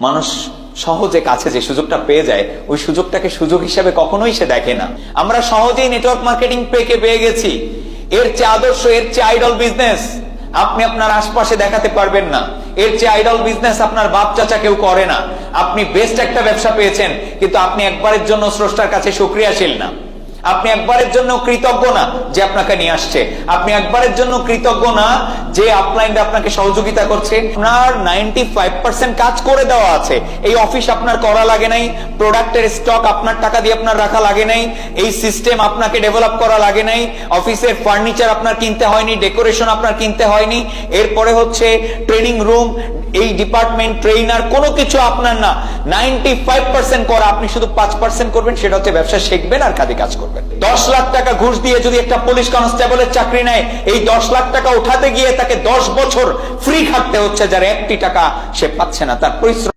মানুষ সহজে কাছে যে সুযোগটা পেয়ে যায়, ওই সুযোগটাকে সুযোগ হিসেবে কখনোই সে দেখে না। আমরা সহজেই নেটওয়ার্ক মার্কেটিং পেকে পেয়ে গেছি। এর চেয়ে আদর্শ, এর চেয়ে আইডল বিজনেস আপনি আপনার আশপাশে দেখাতে পারবেন না। এর চেয়ে আইডল বিজনেস আপনার বাপ চাচা কেউ করে না। আপনি বেস্ট একটা ব্যবসা পেয়েছেন, কিন্তু আপনি একবারের জন্য স্রষ্টার কাছে সুক্রিয়াশীল না। আপনি একবারের জন্য কৃতজ্ঞ না যে আপনাকে নিয়ে আসছে। আপনি একবারের জন্য কৃতজ্ঞ না যে আপলাইনটা আপনাকে সহযোগিতা করছে। আপনার নাইনটি কাজ করে দেওয়া আছে। এই অফিস আপনার করা লাগে নাই প্রোডাক্টের স্টক আপনার টাকা দিয়ে আপনার রাখা লাগে নাই, এই সিস্টেম আপনাকে ডেভেলপ করা লাগে নাই, অফিসের ফার্নিচার আপনার কিনতে হয়নি ডেকোরেশন আপনার কিনতে হয়নি, এরপরে হচ্ছে ট্রেনিং রুম এই ডিপার্টমেন্ট ট্রেনার কোনো কিছু আপনার না। নাইনটি করা, আপনি শুধু পাঁচ করবেন, সেটা হচ্ছে ব্যবসা শিখবেন আর কাজে কাজ করবেন। দশ লাখ টাকা ঘুষ দিয়ে যদি একটা পুলিশ কনস্টেবলের চাকরি নেয় এই দশ লাখ টাকা উঠাতে গিয়ে তাকে দশ বছর ফ্রি খাটতে হচ্ছে যার একটি টাকা সে পাচ্ছে না। তার পরিশ্রম